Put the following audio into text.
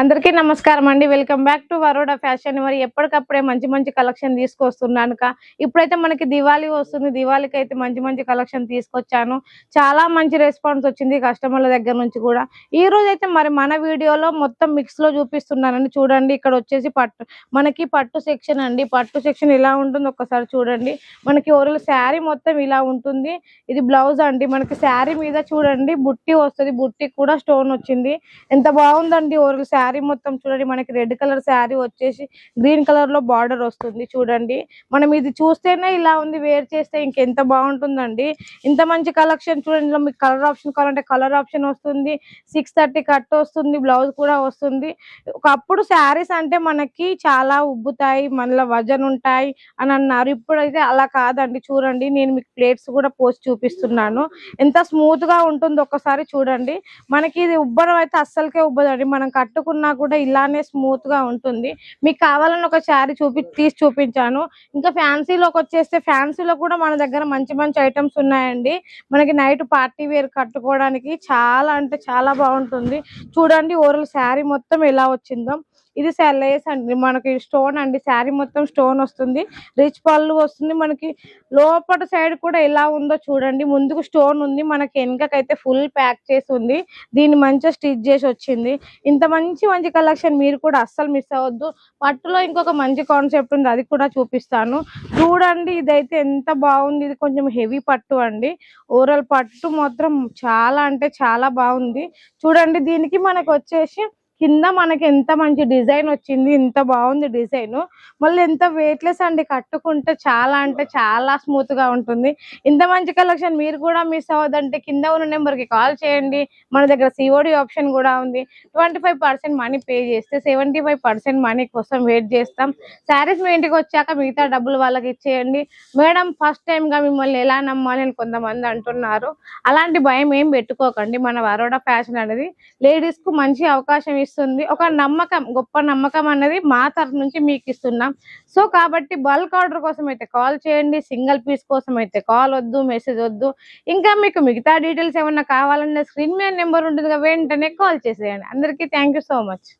అందరికీ నమస్కారం అండి. Welcome back to Varoda fashion మరి ఎప్పటికప్పుడే మంచి మంచి కలెక్షన్ తీసుకొస్తున్నాను కా. ఇప్పుడైతే మనకి దివాళీ వస్తుంది. దివాళీకి అయితే మంచి మంచి కలెక్షన్ తీసుకొచ్చాను. చాలా మంచి రెస్పాన్స్ వచ్చింది కస్టమర్ల దగ్గర నుంచి కూడా. ఈ రోజు అయితే మరి మన వీడియోలో మొత్తం మిక్స్లో చూపిస్తున్నానండి. చూడండి ఇక్కడ వచ్చేసి పట్టు మనకి పట్టు సెక్షన్ అండి. పట్టు సెక్షన్ ఇలా ఉంటుంది ఒక్కసారి చూడండి. మనకి ఓరల్ శారీ మొత్తం ఇలా ఉంటుంది. ఇది బ్లౌజ్ అండి. మనకి శారీ మీద చూడండి బుట్టి వస్తుంది. బుట్టి కూడా స్టోన్ వచ్చింది. ఎంత బాగుందండి ఓరల్ శారీ మొత్తం చూడండి మనకి రెడ్ కలర్ శారీ వచ్చేసి గ్రీన్ కలర్లో బార్డర్ వస్తుంది చూడండి. మనం ఇది చూస్తేనే ఇలా ఉంది వేర్ చేస్తే ఇంకెంత బాగుంటుందండి. ఇంత మంచి కలెక్షన్ చూడండి ఇందులో మీకు కలర్ ఆప్షన్ కావాలంటే కలర్ ఆప్షన్ వస్తుంది సిక్స్ థర్టీ కట్ వస్తుంది బ్లౌజ్ కూడా వస్తుంది. ఒకప్పుడు శారీస్ అంటే మనకి చాలా ఉబ్బుతాయి మనలో వజన్ ఉంటాయి అని అన్నారు. ఇప్పుడైతే అలా కాదండి చూడండి నేను మీకు ప్లేట్స్ కూడా పోస్ట్ చూపిస్తున్నాను. ఎంత స్మూత్గా ఉంటుందో ఒకసారి చూడండి. మనకి ఇది ఉబ్బరం అయితే అస్సలకే ఉబ్బదండి. మనం కట్టుకున్న కూడా ఇలానే స్మూత్గా ఉంటుంది. మీకు కావాలని ఒక శారీ చూపి తీసి చూపించాను. ఇంకా ఫ్యాన్సీలోకి వచ్చేస్తే ఫ్యాన్సీలో కూడా మన దగ్గర మంచి మంచి ఐటమ్స్ ఉన్నాయండి. మనకి నైట్ పార్టీ వేర్ కట్టుకోవడానికి చాలా అంటే చాలా బాగుంటుంది. చూడండి ఓరల్ శారీ మొత్తం ఎలా వచ్చిందో. ఇది లేస్ అండి. మనకి స్టోన్ అండి. శారీ మొత్తం స్టోన్ వస్తుంది. రిచ్ పళ్ళు వస్తుంది. మనకి లోపల సైడ్ కూడా ఎలా ఉందో చూడండి. ముందుకు స్టోన్ ఉంది. మనకి వెనకకైతే ఫుల్ ప్యాక్ చేసి ఉంది. దీన్ని మంచిగా స్టిచ్ చేసి వచ్చింది. ఇంత మంచి మంచి కలెక్షన్ మీరు కూడా అస్సలు మిస్ అవ్వద్దు. పట్టులో ఇంకొక మంచి కాన్సెప్ట్ ఉంది అది కూడా చూపిస్తాను. చూడండి ఇదైతే ఎంత బాగుంది. ఇది కొంచెం హెవీ పట్టు అండి. ఓరల్ పట్టు మాత్రం చాలా అంటే చాలా బాగుంది. చూడండి దీనికి మనకు వచ్చేసి కింద మనకి ఎంత మంచి డిజైన్ వచ్చింది ఇంత బాగుంది డిజైన్. మళ్ళీ ఎంత వెయిట్లెస్ అండి కట్టుకుంటే చాలా అంటే చాలా స్మూత్గా ఉంటుంది. ఇంత మంచి కలెక్షన్ మీరు కూడా మిస్ అవ్వదంటే కింద ఉన్న నెంబర్కి కాల్ చేయండి. మన దగ్గర సిఓడి ఆప్షన్ కూడా ఉంది. Twenty five percent money pay చేస్తే సెవెంటీ ఫైవ్ పర్సెంట్ మనీ కోసం వెయిట్ చేస్తాం. శారీస్ మీ ఇంటికి వచ్చాక మిగతా డబ్బులు వాళ్ళకి ఇచ్చేయండి. మేడం ఫస్ట్ టైం గా మిమ్మల్ని ఎలా నమ్మాలి అని కొంతమంది అంటున్నారు. అలాంటి భయం ఏం పెట్టుకోకండి. మన వరోడా ఫ్యాషన్ అనేది లేడీస్కు మంచి అవకాశం ఇస్తుంది. ఒక నమ్మకం గొప్ప నమ్మకం అనేది మా తరఫు నుంచి మీకు ఇస్తున్నాం. సో కాబట్టి బల్క్ ఆర్డర్ కోసం అయితే కాల్ చేయండి సింగిల్ పీస్ కోసం అయితే కాల్ వద్దు మెసేజ్ వద్దు. ఇంకా మీకు మిగతా డీటెయిల్స్ ఏమన్నా కావాలన్నా స్క్రీన్ మీద నెంబర్ ఉంటుంది కదా వెంటనే కాల్ చేసేయండి. అందరికీ థ్యాంక్ సో మచ్.